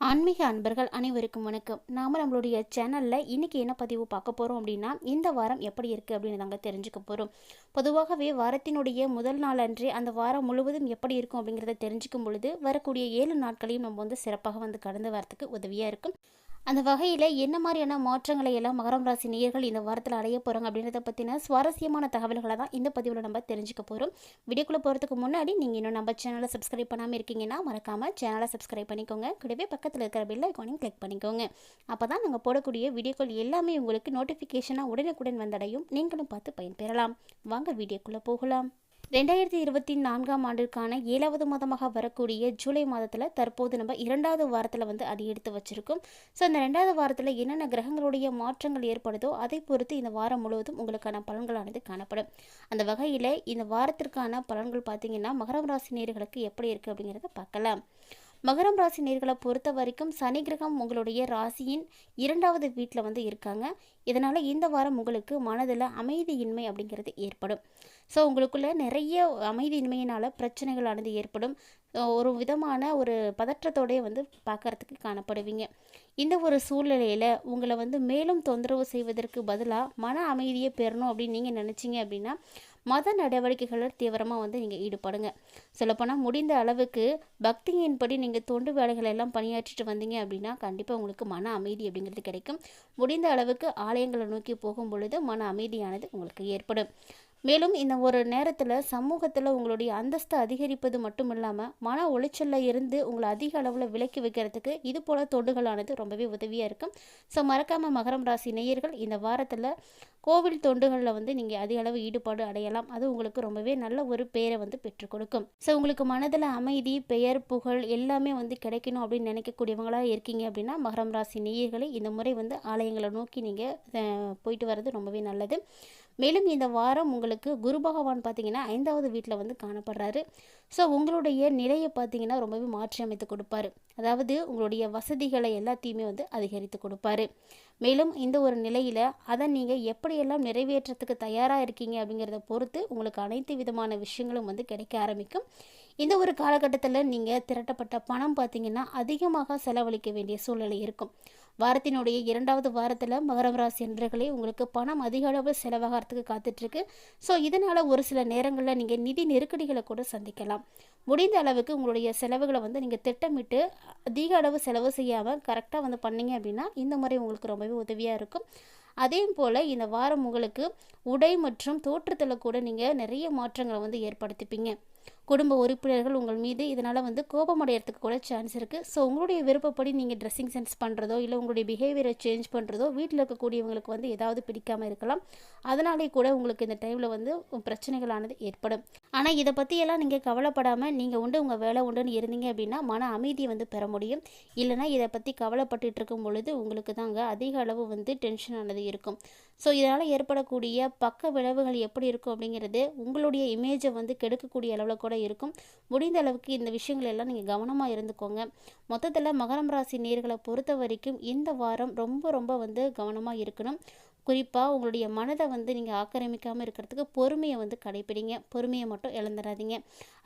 ஆன்மீக அன்பர்கள் அனைவருக்கும் வணக்கம். நாம் நம்மளுடைய சேனலில் இன்றைக்கி என்ன பதிவு பார்க்க போகிறோம் அப்படின்னா இந்த வாரம் எப்படி இருக்குது அப்படின்னு நாங்கள் தெரிஞ்சுக்க போகிறோம் பொதுவாகவே வாரத்தினுடைய முதல் நாள் அன்றே அந்த வாரம் முழுவதும் எப்படி இருக்கும் அப்படிங்கிறத தெரிஞ்சுக்கும் பொழுது வரக்கூடிய ஏழு நாட்களையும் நம்ம வந்து சிறப்பாக வந்து கடந்து வரத்துக்கு உதவியாக இருக்கும். அந்த வகையில் என்ன மாதிரியான மாற்றங்களை எல்லாம் மகரம் ராசி நேயர்கள் இந்த வாரத்தில் அடைய போகிறாங்க அப்படின்றத பற்றின சுவாரஸ்யமான தகவல்களை தான் இந்த பதிவில் நம்ம தெரிஞ்சுக்க போகிறோம் வீடியோக்குள்ளே போகிறதுக்கு முன்னாடி நீங்கள் இன்னும் நம்ம சேனலை சப்ஸ்கிரைப் பண்ணாமல் இருக்கீங்கன்னா மறக்காமல் சேனலை சப்ஸ்கிரைப் பண்ணிக்கோங்க. கூடவே பக்கத்தில் இருக்கிற பெல் ஐக்கானையும் கிளிக் பண்ணிக்கோங்க. அப்போ தான் நாங்கள் போடக்கூடிய வீடியோக்கள் எல்லாமே உங்களுக்கு நோட்டிஃபிகேஷனாக உடனுக்குடன் வந்தடையும். நீங்களும் பார்த்து பயன்பெறலாம். வாங்க வீடியோக்குள்ளே போகலாம். ரெண்டாயிரத்தி இருபத்தி நான்காம் ஆண்டிற்கான ஏழாவது மாதமாக வரக்கூடிய ஜூலை மாதத்தில் தற்போது நம்ம இரண்டாவது வாரத்தில் வந்து அடி எடுத்து வச்சுருக்கோம். ஸோ இந்த ரெண்டாவது வாரத்தில் என்னென்ன கிரகங்களுடைய மாற்றங்கள் ஏற்படுதோ அதை பொறுத்து இந்த வாரம் முழுவதும் உங்களுக்கான பலன்களானது காணப்படும். அந்த வகையில் இந்த வாரத்திற்கான பலன்கள் பார்த்தீங்கன்னா மகரம் ராசி நேர்களுக்கு எப்படி இருக்குது அப்படிங்கிறத பார்க்கலாம். மகரம் ராசி நேர்களை பொறுத்த வரைக்கும் சனி கிரகம் உங்களுடைய ராசியின் இரண்டாவது வீட்டில் வந்து இருக்காங்க. இதனால் இந்த வாரம் உங்களுக்கு மனதில் அமைதியின்மை அப்படிங்கிறது ஏற்படும். ஸோ உங்களுக்குள்ள நிறைய அமைதியின்மையினால் பிரச்சனைகளானது ஏற்படும். ஒரு விதமான ஒரு பதற்றத்தோடையே வந்து பார்க்கறதுக்கு காணப்படுவீங்க. இந்த ஒரு சூழ்நிலையில் உங்களை வந்து மேலும் தொந்தரவு செய்வதற்கு பதிலாக மன அமைதியை பெறணும் அப்படின்னு நீங்கள் நினச்சிங்க அப்படின்னா மத நடவடிக்கைகளில் தீவிரமாக வந்து நீங்கள் ஈடுபடுங்க. சொல்லப்போனால் முடிந்த அளவுக்கு பக்தியின்படி நீங்கள் தொண்டு வேலைகள் எல்லாம் பணியாற்றிட்டு வந்தீங்க அப்படின்னா கண்டிப்பாக உங்களுக்கு மன அமைதி அப்படிங்கிறது கிடைக்கும். முடிந்த அளவுக்கு ஆலயங்களை நோக்கி போகும் பொழுது மன அமைதியானது உங்களுக்கு ஏற்படும். மேலும் இந்த ஒரு நேரத்தில் சமூகத்தில் உங்களுடைய அந்தஸ்து அதிகரிப்பது மட்டும் இல்லாமல் மன உளைச்சலில் இருந்து உங்களை அதிக அளவில் விலக்கி வைக்கிறதுக்கு இது போல தொண்டுகளானது ரொம்பவே உதவியாக இருக்கும் ஸோ மறக்காமல் மகரம் ராசி நேயர்கள் இந்த வாரத்தில் கோவில் தொண்டுகளில் வந்து நீங்கள் அதிக அளவு ஈடுபாடு அடையலாம். அது உங்களுக்கு ரொம்பவே நல்ல ஒரு பெயரை வந்து பெற்றுக் கொடுக்கும். ஸோ உங்களுக்கு மனதில் அமைதி பெயர் புகழ் எல்லாமே வந்து கிடைக்கணும் அப்படின்னு நினைக்கக்கூடியவங்களாக இருக்கீங்க அப்படின்னா மகரம் ராசி நேயர்களை இந்த முறை வந்து ஆலயங்களை நோக்கி நீங்கள் போயிட்டு வர்றது ரொம்பவே நல்லது. மேலும் இந்த வாரம் உங்களுக்கு குரு பகவான் பார்த்தீங்கன்னா ஐந்தாவது வீட்டில் வந்து காணப்படுறாரு. ஸோ உங்களுடைய நிலையை பார்த்தீங்கன்னா ரொம்பவே மாற்றி அமைத்து கொடுப்பாரு. அதாவது உங்களுடைய வசதிகளை எல்லாத்தையுமே வந்து அதிகரித்து கொடுப்பாரு. மேலும் இந்த ஒரு நிலையில் அதை நீங்கள் எப்படியெல்லாம் நிறைவேற்றத்துக்கு தயாராக இருக்கீங்க அப்படிங்கிறத பொறுத்து உங்களுக்கு அனைத்து விதமான விஷயங்களும் வந்து கிடைக்க ஆரம்பிக்கும். இந்த ஒரு காலகட்டத்தில் நீங்கள் திரட்டப்பட்ட பணம் பார்த்தீங்கன்னா அதிகமாக செலவழிக்க வேண்டிய சூழ்நிலை இருக்கும். வாரத்தினுடைய இரண்டாவது வாரத்தில் மகரம் ராசி என்றர்களே உங்களுக்கு பணம் அதிக அளவு செலவாகிறதுக்கு காத்துட்ருக்கு. ஸோ இதனால் ஒரு சில நேரங்களில் நீங்கள் நிதி நெருக்கடிகளை கூட சந்திக்கலாம். முடிந்த அளவுக்கு உங்களுடைய செலவுகளை வந்து நீங்கள் திட்டமிட்டு அதிக அளவு செலவு செய்யாமல் கரெக்டாக வந்து பண்ணீங்க அப்படின்னா இந்த முறை உங்களுக்கு ரொம்பவே உதவியாக இருக்கும். அதே போல் இந்த வாரம் உங்களுக்கு உடை மற்றும் தோற்றத்தில் கூட நீங்கள் நிறைய மாற்றங்களை வந்து ஏற்படுத்திப்பீங்க. குடும்ப உறுப்பினர்கள் உங்கள் மீது இதனால் வந்து கோபமடைகிறதுக்கு கூட சான்ஸ் இருக்குது ஸோ உங்களுடைய விருப்பப்படி நீங்கள் ட்ரெஸ்ஸிங் சென்ஸ் பண்ணுறதோ இல்லை உங்களுடைய பிஹேவியரை சேஞ்ச் பண்ணுறதோ வீட்டில் இருக்கக்கூடியவங்களுக்கு வந்து ஏதாவது பிடிக்காமல் இருக்கலாம். அதனாலே கூட உங்களுக்கு இந்த டைமில் வந்து பிரச்சனைகளானது ஏற்படும். ஆனால் இதை பற்றியெல்லாம் நீங்கள் கவலைப்படாமல் நீங்கள் உண்டு உங்கள் வேலை உண்டுன்னு இருந்தீங்க அப்படின்னா மன அமைதியை வந்து பெற முடியும். இல்லைனா இதை பற்றி கவலைப்பட்டுட்டு இருக்கும் பொழுது உங்களுக்கு தாங்க அதிக அளவு வந்து டென்ஷன் ஆனது இருக்கும். ஸோ இதனால் ஏற்படக்கூடிய பக்க விளைவுகள் எப்படி இருக்கும் அப்படிங்கிறது உங்களுடைய இமேஜை வந்து கெடுக்கக்கூடிய அளவில் கூட இருக்கும். முடிந்த அளவுக்கு இந்த விஷயங்கள் எல்லாம் நீங்கள் கவனமாக இருந்துக்கோங்க. மொத்தத்தில் மகரம் ராசி நேர்களை பொறுத்த வரைக்கும் இந்த வாரம் ரொம்ப ரொம்ப வந்து கவனமாக இருக்கணும். குறிப்பாக உங்களுடைய மனதை வந்து நீங்கள் ஆக்கிரமிக்காமல் இருக்கிறதுக்கு பொறுமையை வந்து கடைப்பிடிங்க. பொறுமையை மட்டும் இழந்துடாதீங்க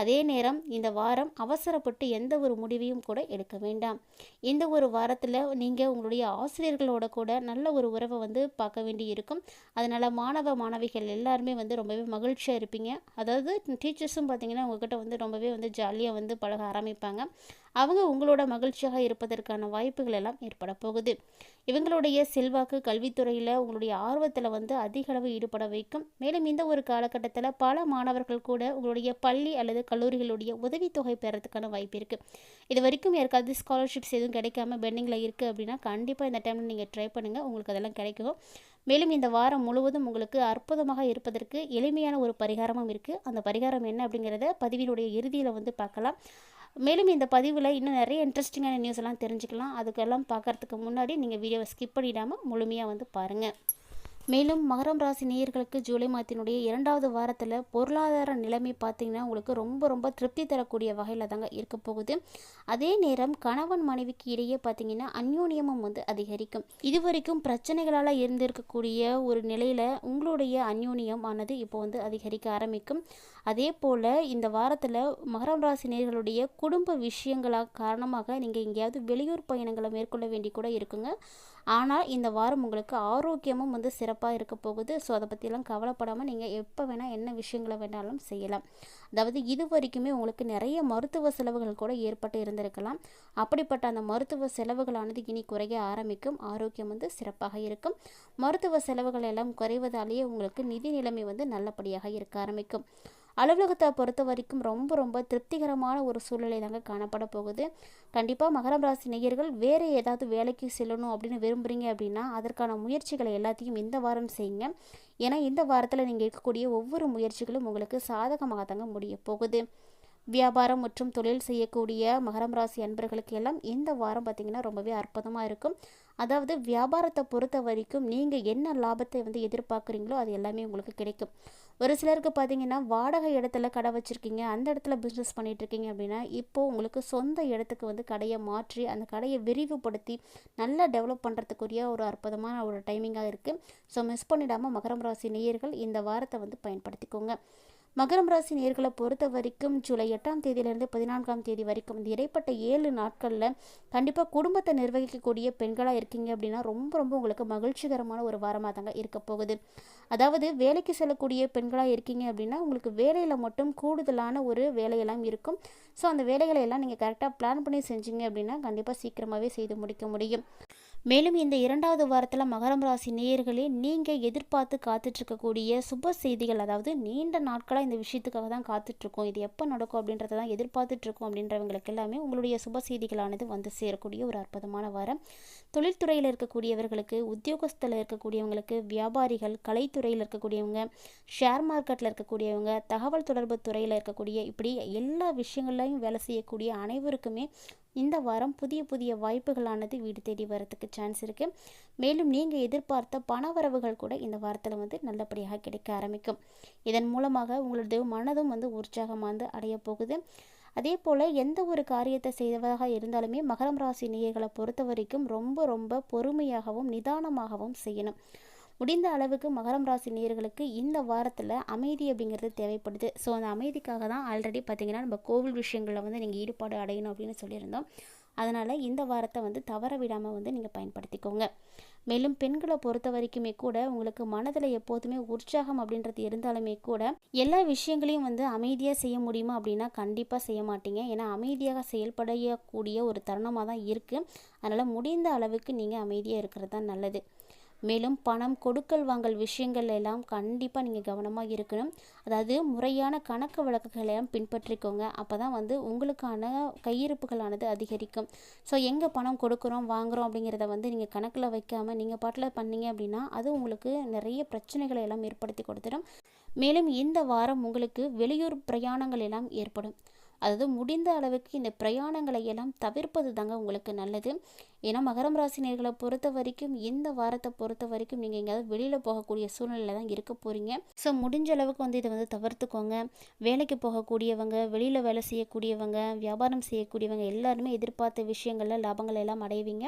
அதே நேரம் இந்த வாரம் அவசரப்பட்டு எந்த ஒரு முடிவையும் கூட எடுக்க வேண்டாம். இந்த ஒரு வாரத்தில் நீங்கள் உங்களுடைய ஆசிரியர்களோட கூட நல்ல ஒரு உறவை வந்து பார்க்க வேண்டி இருக்கும். அதனால் மாணவ மாணவிகள் எல்லாருமே வந்து ரொம்பவே மகிழ்ச்சியாக இருப்பீங்க. அதாவது டீச்சர்ஸும் பார்த்தீங்கன்னா உங்ககிட்ட வந்து ரொம்பவே வந்து ஜாலியாக வந்து பழக ஆரம்பிப்பாங்க. அவங்க உங்களோட மகிழ்ச்சியாக இருப்பதற்கான வாய்ப்புகள் எல்லாம் ஏற்பட போகுது. இவங்களுடைய செல்வாக்கு கல்வித்துறையில் உங்களுடைய ஆர்வத்தில் வந்து அதிக அளவு ஈடுபட வைக்கும். மேலும் இந்த ஒரு காலகட்டத்தில் பல மாணவர்கள் கூட உங்களுடைய பள்ளி அல்லது கல்லூரிகளுடைய உதவித்தொகை பெறதுக்கான வாய்ப்பு இருக்குது இது வரைக்கும் யாருக்காவது ஸ்காலர்ஷிப்ஸ் எதுவும் கிடைக்காம பெண்டிங்கில் இருக்குது அப்படின்னா கண்டிப்பாக இந்த டைமில் நீங்கள் ட்ரை பண்ணுங்கள் உங்களுக்கு அதெல்லாம் கிடைக்கும். மேலும் இந்த வாரம் முழுவதும் உங்களுக்கு அற்புதமாக இருப்பதற்கு எளிமையான ஒரு பரிகாரமும் இருக்குது அந்த பரிகாரம் என்ன அப்படிங்கிறத பதிவினுடைய இறுதியில் வந்து பார்க்கலாம். மேலும் இந்த பதிவில் இன்னும் நிறைய இன்ட்ரெஸ்டிங்கான நியூஸ் எல்லாம் தெரிஞ்சுக்கலாம். அதுக்கெல்லாம் பார்க்குறதுக்கு முன்னாடி நீங்கள் வீடியோவை ஸ்கிப் பண்ணிடாமல் முழுமையாக வந்து பாருங்கள் மேலும் மகரம் ராசி நேயர்களுக்கு ஜூலை மாதத்தினுடைய இரண்டாவது வாரத்தில் பொருளாதார நிலைமை பார்த்திங்கன்னா உங்களுக்கு ரொம்ப ரொம்ப திருப்தி தரக்கூடிய வகையில் தாங்க இருக்க போகுது. அதே நேரம் கணவன் மனைவிக்கு இடையே பார்த்திங்கன்னா அந்யோன்யமும் வந்து அதிகரிக்கும். இது வரைக்கும் பிரச்சனைகளால் இருந்திருக்கக்கூடிய ஒரு நிலையில் உங்களுடைய அந்யோன்யம் ஆனது இப்போ வந்து அதிகரிக்க ஆரம்பிக்கும். அதே போல் இந்த வாரத்தில் மகரம் ராசி நேர்களுடைய குடும்ப விஷயங்களாக காரணமாக நீங்கள் எங்கேயாவது வெளியூர் பயணங்களை மேற்கொள்ள வேண்டி கூட இருக்குங்க. ஆனால் இந்த வாரம் உங்களுக்கு ஆரோக்கியமும் வந்து சிறப்பாக இருக்க போகுது. ஸோ அதை பற்றிலாம் கவலைப்படாமல் நீங்கள் எப்போ வேணால் என்ன விஷயங்களை வேணாலும் செய்யலாம். அதாவது இது வரைக்குமே உங்களுக்கு நிறைய மருத்துவ செலவுகள் கூட ஏற்பட்டு இருந்திருக்கலாம். அப்படிப்பட்ட அந்த மருத்துவ செலவுகளானது இனி குறைய ஆரம்பிக்கும். ஆரோக்கியம் வந்து சிறப்பாக இருக்கும். மருத்துவ செலவுகள் எல்லாம் குறைவதாலேயே உங்களுக்கு நிதி நிலைமை வந்து நல்லபடியாக இருக்க ஆரம்பிக்கும். அலுவலகத்தை பொறுத்த வரைக்கும் ரொம்ப ரொம்ப திருப்திகரமான ஒரு சூழ்நிலை தாங்க காணப்பட போகுது. கண்டிப்பாக மகரம் ராசி நேயர்கள் வேறு ஏதாவது வேலைக்கு செல்லணும் அப்படின்னு விரும்புகிறீங்க அப்படின்னா அதற்கான முயற்சிகளை எல்லாத்தையும் இந்த வாரம் செய்யுங்க. ஏன்னா இந்த வாரத்தில் நீங்கள் இருக்கக்கூடிய ஒவ்வொரு முயற்சிகளும் உங்களுக்கு சாதகமாக தாங்க முடிய போகுது. வியாபாரம் மற்றும் தொழில் செய்யக்கூடிய மகரம் ராசி அன்பர்களுக்கு எல்லாம் இந்த வாரம் பார்த்திங்கன்னா ரொம்பவே அற்புதமாக இருக்கும். அதாவது வியாபாரத்தை பொறுத்த வரைக்கும் நீங்கள் என்ன லாபத்தை வந்து எதிர்பார்க்குறீங்களோ அது எல்லாமே உங்களுக்கு கிடைக்கும். ஒரு சிலருக்கு பார்த்தீங்கன்னா வாடகை இடத்துல கடை வச்சுருக்கீங்க அந்த இடத்துல பிஸ்னஸ் பண்ணிகிட்ருக்கீங்க அப்படின்னா இப்போது உங்களுக்கு சொந்த இடத்துக்கு வந்து கடையை மாற்றி அந்த கடையை விரிவுபடுத்தி நல்லா டெவலப் பண்ணுறதுக்குரிய ஒரு அற்புதமான ஒரு டைமிங்காக இருக்குது ஸோ மிஸ் பண்ணிடாமல் மகரம் ராசி நேயர்கள் இந்த வாரத்தை வந்து பயன்படுத்திக்கோங்க. மகரம் ராசி நேர்களை பொறுத்த வரைக்கும் ஜூலை எட்டாம் தேதியிலிருந்து பதினான்காம் தேதி வரைக்கும் இந்த இடைப்பட்ட ஏழு நாட்களில் கண்டிப்பாக குடும்பத்தை நிர்வகிக்கக்கூடிய பெண்களாக இருக்கீங்க அப்படின்னா ரொம்ப ரொம்ப உங்களுக்கு மகிழ்ச்சிகரமான ஒரு வாரமாக தாங்க இருக்க போகுது. அதாவது வேலைக்கு செல்லக்கூடிய பெண்களாக இருக்கீங்க அப்படின்னா உங்களுக்கு வேலையில் மட்டும் கூடுதலான ஒரு வேலையெல்லாம் இருக்கும். ஸோ அந்த வேலைகளை எல்லாம் நீங்கள் கரெக்டாக பிளான் பண்ணி செஞ்சீங்க அப்படின்னா கண்டிப்பாக சீக்கிரமாகவே செய்து முடிக்க முடியும். மேலும் இந்த இரண்டாவது வாரத்தில் மகரம் ராசி நேயர்களே நீங்கள் எதிர்பார்த்து காத்துட்ருக்கக்கூடிய சுப செய்திகள் அதாவது நீண்ட நாட்களாக இந்த விஷயத்துக்காக தான் காத்துட்ருக்கோம். இது எப்போ நடக்கும் அப்படின்றத தான் எதிர்பார்த்துட்ருக்கோம் அப்படின்றவங்களுக்கு எல்லாமே உங்களுடைய சுப செய்திகளானது வந்து சேரக்கூடிய ஒரு அற்புதமான வாரம். தொழில்துறையில் இருக்கக்கூடியவர்களுக்கு உத்தியோகஸ்தில் இருக்கக்கூடியவங்களுக்கு வியாபாரிகள் கலைத்துறையில் இருக்கக்கூடியவங்க ஷேர் மார்க்கெட்டில் இருக்கக்கூடியவங்க தகவல் தொடர்பு துறையில் இருக்கக்கூடிய இப்படி எல்லா விஷயங்கள்லையும் வேலை செய்யக்கூடிய அனைவருக்குமே இந்த வாரம் புதிய புதிய வாய்ப்புகளானது வீடு தேடி வரத்துக்கு சான்ஸ் இருக்குது மேலும் நீங்கள் எதிர்பார்த்த பணவரவுகள் கூட இந்த வாரத்தில் வந்து நல்லபடியாக கிடைக்க ஆரம்பிக்கும். இதன் மூலமாக உங்களது மனதும் வந்து உற்சாகமாக அடைய போகுது. அதே போல் எந்த ஒரு காரியத்தை செய்வதாக இருந்தாலுமே மகரம் ராசி நேயர்களை பொறுத்த வரைக்கும் ரொம்ப ரொம்ப பொறுமையாகவும் நிதானமாகவும் செய்யணும். முடிந்த அளவுக்கு மகரம் ராசி நேர்களுக்கு இந்த வாரத்தில் அமைதி அப்படிங்கிறது தேவைப்படுது. ஸோ அந்த அமைதிக்காக தான் ஆல்ரெடி பார்த்திங்கன்னா நம்ம கோவில் விஷயங்களில் வந்து நீங்கள் ஈடுபாடு அடையணும் அப்படின்னு சொல்லியிருந்தோம். அதனால் இந்த வாரத்தை வந்து தவற விடாமல் வந்து நீங்கள் பயன்படுத்திக்கோங்க. மேலும் பெண்களை பொறுத்த வரைக்குமே கூட உங்களுக்கு மனதில் எப்போதுமே உற்சாகம் அப்படின்றது இருந்தாலுமே கூட எல்லா விஷயங்களையும் வந்து அமைதியாக செய்ய முடியுமா அப்படின்னா கண்டிப்பாக செய்ய மாட்டீங்க. ஏன்னா அமைதியாக செயல்படக்கூடிய ஒரு தருணமாக தான் இருக்குது அதனால் முடிந்த அளவுக்கு நீங்கள் அமைதியாக இருக்கிறது தான் நல்லது. மேலும் பணம் கொடுக்கல் வாங்கல் விஷயங்கள் எல்லாம் கண்டிப்பாக நீங்கள் கவனமாக இருக்கணும். அதாவது முறையான கணக்கு வழக்குகளை எல்லாம் பின்பற்றிக்கோங்க. அப்போ தான் வந்து உங்களுக்கான கையிருப்புகளானது அதிகரிக்கும். ஸோ எங்கே பணம் கொடுக்குறோம் வாங்குகிறோம் அப்படிங்கிறத வந்து நீங்கள் கணக்கில் வைக்காமல் நீங்கள் பாட்டில் பண்ணீங்க அப்படின்னா அது உங்களுக்கு நிறைய பிரச்சனைகளை எல்லாம் ஏற்படுத்தி கொடுத்துடும். மேலும் இந்த வாரம் உங்களுக்கு வெளியூர் பிரயாணங்கள் எல்லாம் ஏற்படும். அதாவது முடிந்த அளவுக்கு இந்த பிரயாணங்களை எல்லாம் தவிர்ப்பது தாங்க உங்களுக்கு நல்லது. ஏன்னா மகரம் ராசினியர்களை பொறுத்த வரைக்கும் இந்த வாரத்தை பொறுத்த வரைக்கும் நீங்கள் எங்கேயாவது வெளியில் போகக்கூடிய சூழ்நிலையில் தான் இருக்க போகிறீங்க ஸோ முடிஞ்ச அளவுக்கு வந்து இதை வந்து தவிர்த்துக்கோங்க. வேலைக்கு போகக்கூடியவங்க வெளியில் வேலை செய்யக்கூடியவங்க வியாபாரம் செய்யக்கூடியவங்க எல்லாருமே எதிர்பார்த்த விஷயங்களில் லாபங்கள் எல்லாம் அடைவீங்க.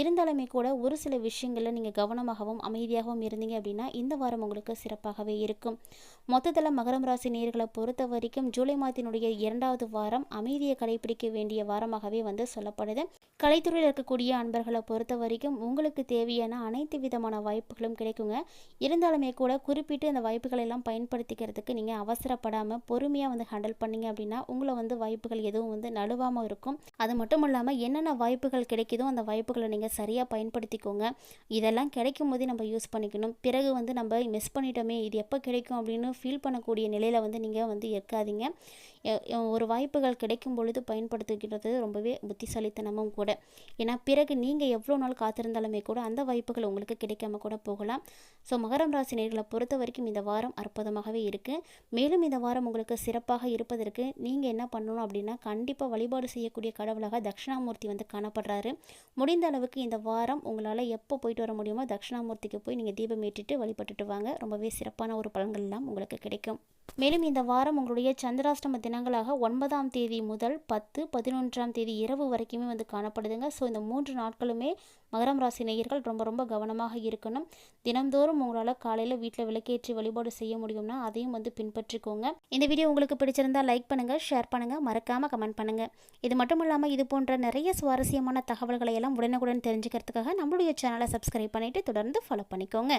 இருந்தாலுமே கூட ஒரு சில விஷயங்களில் நீங்கள் கவனமாகவும் அமைதியாகவும் இருந்தீங்க அப்படின்னா இந்த வாரம் உங்களுக்கு சிறப்பாகவே இருக்கும். மொத்தத்தில் மகரம் ராசி நேர்களை பொறுத்த வரைக்கும் ஜூலை மாதத்தினுடைய இரண்டாவது வாரம் அமைதியை கடைபிடிக்க வேண்டிய வாரமாகவே வந்து சொல்லப்படுது. கலைத்துறையில் இருக்கக்கூடிய அன்பர்களை பொறுத்த வரைக்கும் உங்களுக்கு தேவையான அனைத்து விதமான வாய்ப்புகளும் கிடைக்குங்க. இருந்தாலுமே கூட குறிப்பிட்டு அந்த வாய்ப்புகளை எல்லாம் பயன்படுத்திக்கிறதுக்கு நீங்கள் அவசரப்படாமல் பொறுமையாக வந்து ஹேண்டில் பண்ணீங்க அப்படின்னா உங்களை வந்து வாய்ப்புகள் எதுவும் வந்து நழுவாமல் இருக்கும். அது மட்டும் இல்லாமல் என்னென்ன வாய்ப்புகள் கிடைக்குதோ அந்த வாய்ப்புகளை நீங்கள் சரியாக பயன்படுத்திக்கோங்க. இதெல்லாம் கிடைக்கும் போதே நம்ம யூஸ் பண்ணிக்கணும். பிறகு வந்து நம்ம மிஸ் பண்ணிட்டோமே இது எப்போ கிடைக்கும் அப்படின்னு ஃபீல் பண்ணக்கூடிய நிலையில் வந்து நீங்கள் வந்து இருக்காதீங்க. ஒரு வாய்ப்புகள் கிடைக்கும் பொழுது பயன்படுத்திக்கிறது ரொம்பவே புத்திசாலித்தனமும் கூட. ஏன்னா பிறகு நீங்கள் எவ்வளோ நாள் காத்திருந்தாலுமே கூட அந்த வாய்ப்புகள் உங்களுக்கு கிடைக்காம கூட போகலாம். ஸோ மகரம் ராசினியர்களை பொறுத்த வரைக்கும் இந்த வாரம் அற்புதமாகவே இருக்குது மேலும் இந்த வாரம் உங்களுக்கு சிறப்பாக இருப்பதற்கு நீங்கள் என்ன பண்ணணும் அப்படின்னா கண்டிப்பாக வழிபாடு செய்யக்கூடிய கடவுளாக தட்சிணாமூர்த்தி வந்து காணப்படுறாரு. முடிந்த அளவுக்கு இந்த வாரம் உங்களால் எப்போ போயிட்டு வர முடியுமோ தட்சிணாமூர்த்திக்கு போய் நீங்கள் தீபம் ஏற்றிட்டு வழிபட்டுட்டு வாங்க. ரொம்பவே சிறப்பான ஒரு பலன்கள்லாம் உங்களுக்கு கிடைக்கும். மேலும் இந்த வாரம் உங்களுடைய சந்திராஷ்டம தினங்களாக ஒன்பதாம் தேதி முதல் பத்து பதினொன்றாம் தேதி இரவு வரைக்குமே வந்து காணப்படுதுங்க. ஸோ இந்த மூன்று நாட்களுமே மகரம் ராசி நேயர்கள் ரொம்ப ரொம்ப கவனமாக இருக்கணும். தினம்தோறும் உங்களால் காலையில் வீட்டில் விளக்கேற்றி வழிபாடு செய்ய முடியும்னா அதையும் வந்து பின்பற்றிக்கோங்க. இந்த வீடியோ உங்களுக்கு பிடிச்சிருந்தா லைக் பண்ணுங்கள் ஷேர் பண்ணுங்கள் மறக்காமல் கமெண்ட் பண்ணுங்கள் இது மட்டும் இல்லாமல் இது போன்ற நிறைய சுவாரஸ்யமான தகவல்களை எல்லாம் உடனுக்குடன் தெரிஞ்சுக்கிறதுக்காக நம்மளுடைய சேனலை சப்ஸ்கிரைப் பண்ணிவிட்டு தொடர்ந்து ஃபாலோ பண்ணிக்கோங்க.